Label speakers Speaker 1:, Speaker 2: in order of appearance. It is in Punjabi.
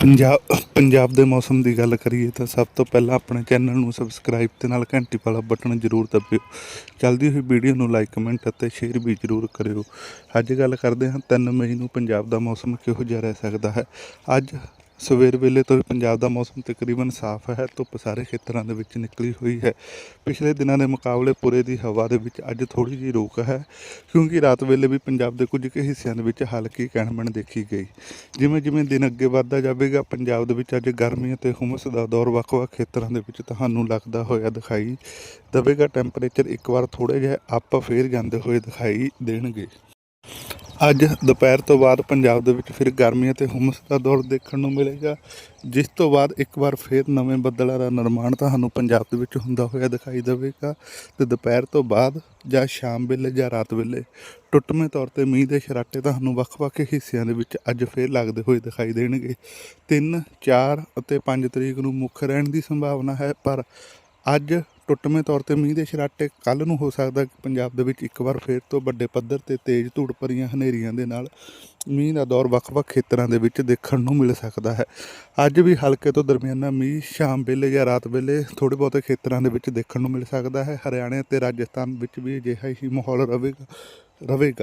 Speaker 1: ਪੰਜਾਬ ਪੰਜਾਬ ਦੇ ਮੌਸਮ ਦੀ ਗੱਲ ਕਰੀਏ ਤਾਂ ਸਭ ਤੋਂ ਪਹਿਲਾਂ ਆਪਣੇ ਚੈਨਲ ਨੂੰ ਸਬਸਕ੍ਰਾਈਬ ਤੇ ਨਾਲ ਘੰਟੀ ਵਾਲਾ ਬਟਨ ਜ਼ਰੂਰ ਦਬਿਓ। ਚੱਲਦੀ ਹੋਈ ਵੀਡੀਓ ਨੂੰ ਲਾਈਕ ਕਮੈਂਟ ਅਤੇ ਸ਼ੇਅਰ ਵੀ ਜ਼ਰੂਰ ਕਰਿਓ। ਅੱਜ ਗੱਲ ਕਰਦੇ ਹਾਂ 3 ਮਈ ਨੂੰ ਪੰਜਾਬ ਦਾ ਮੌਸਮ ਕਿਹੋ ਜਿਹਾ ਰਹਿ ਸਕਦਾ ਹੈ। ਅੱਜ ਸਵੇਰ ਵੇਲੇ ਤੋਂ ਹੀ ਪੰਜਾਬ ਦਾ ਮੌਸਮ ਤਕਰੀਬਨ ਸਾਫ਼ ਹੈ, ਧੁੱਪ ਸਾਰੇ ਖੇਤਰਾਂ ਦੇ ਵਿੱਚ ਨਿਕਲੀ ਹੋਈ ਹੈ। ਪਿਛਲੇ ਦਿਨਾਂ ਦੇ ਮੁਕਾਬਲੇ ਪੂਰੇ ਦੀ ਹਵਾ ਦੇ ਵਿੱਚ ਅੱਜ ਥੋੜੀ ਜਿਹੀ ਰੋਕ ਹੈ, ਕਿਉਂਕਿ ਰਾਤ ਵੇਲੇ ਵੀ ਪੰਜਾਬ ਦੇ ਕੁਝ ਕੁ ਹਿੱਸਿਆਂ ਦੇ ਵਿੱਚ ਹਲਕੀ ਕਹਿਣਮਣ ਦੇਖੀ ਗਈ। ਜਿਵੇਂ ਜਿਵੇਂ ਦਿਨ ਅੱਗੇ ਵੱਧਦਾ ਜਾਵੇਗਾ, ਪੰਜਾਬ ਦੇ ਵਿੱਚ ਅੱਜ ਗਰਮੀ ਅਤੇ ਹੁਮਸ ਦਾ ਦੌਰ ਵੱਖ-ਵੱਖ ਖੇਤਰਾਂ ਦੇ ਵਿੱਚ ਤੁਹਾਨੂੰ ਲੱਗਦਾ ਹੋਇਆ ਦਿਖਾਈ ਦੇਵੇਗਾ। ਟੈਂਪਰੇਚਰ ਇੱਕ ਵਾਰ ਥੋੜੇ ਜਿਹਾ ਅੱਪ ਫੇਰ ਜਾਂਦੇ ਹੋਏ ਦਿਖਾਈ ਦੇਣਗੇ। ਅੱਜ ਦੁਪਹਿਰ ਤੋਂ ਬਾਅਦ ਪੰਜਾਬ ਦੇ ਵਿੱਚ ਫਿਰ ਗਰਮੀ ਅਤੇ ਹੁਮਸ ਦਾ ਦੌਰ ਦੇਖਣ ਨੂੰ ਮਿਲੇਗਾ, ਜਿਸ ਤੋਂ ਬਾਅਦ ਇੱਕ ਵਾਰ ਫਿਰ ਨਵੇਂ ਬੱਦਲਾਂ ਦਾ ਨਿਰਮਾਣ ਤੁਹਾਨੂੰ ਪੰਜਾਬ ਦੇ ਵਿੱਚ ਹੁੰਦਾ ਹੋਇਆ ਦਿਖਾਈ ਦੇਵੇਗਾ ਤੇ ਦੁਪਹਿਰ ਤੋਂ ਬਾਅਦ ਜਾਂ ਸ਼ਾਮ ਵੇਲੇ ਜਾਂ ਰਾਤ ਵੇਲੇ। ਟੁੱਟਵੇਂ ਤੌਰ ਤੇ ਮੀਂਹ ਦੇ ਛਰਾਟੇ ਤੁਹਾਨੂੰ ਵੱਖ-ਵੱਖ ਹਿੱਸਿਆਂ ਦੇ ਵਿੱਚ ਅੱਜ ਫੇਰ ਲੱਗਦੇ ਹੋਏ ਦਿਖਾਈ ਦੇਣਗੇ। 3 4 ਅਤੇ 5 ਤਰੀਕ ਨੂੰ ਮੁੱਖ ਰਹਿਣ ਦੀ ਸੰਭਾਵਨਾ ਹੈ, ਪਰ ਅੱਜ ਟੁੱਟਵੇਂ ਤੌਰ ਤੇ ਮੀਂਹ ਦੇ ਛਰਾਟੇ ਕੱਲ ਨੂੰ ਹੋ ਸਕਦਾ ਕਿ ਪੰਜਾਬ ਦੇ ਵਿੱਚ ਇੱਕ ਵਾਰ ਫੇਰ ਤੋਂ ਵੱਡੇ ਪੱਧਰ ਤੇ ਤੇਜ਼ ਧੂੜ ਭਰੀਆਂ ਹਨੇਰੀਆਂ ਦੇ ਨਾਲ ਮੀਂਹ ਦਾ ਦੌਰ ਵੱਖ-ਵੱਖ ਖੇਤਰਾਂ ਦੇ ਵਿੱਚ ਦੇਖਣ ਨੂੰ ਮਿਲ ਸਕਦਾ ਹੈ। ਅੱਜ ਵੀ ਹਲਕੇ ਤੋਂ ਦਰਮਿਆਨਾ ਮੀਂਹ ਸ਼ਾਮ ਵੇਲੇ ਜਾਂ ਰਾਤ ਵੇਲੇ ਥੋੜੇ ਬਹੁਤੇ ਖੇਤਰਾਂ ਦੇ ਵਿੱਚ ਦੇਖਣ ਨੂੰ ਮਿਲ ਸਕਦਾ ਹੈ। ਹਰਿਆਣਾ ਅਤੇ ਰਾਜਸਥਾਨ ਵਿੱਚ ਵੀ ਅਜਿਹਾ ਹੀ ਮਾਹੌਲ ਰਹੇਗਾ ਰਹੇਗਾ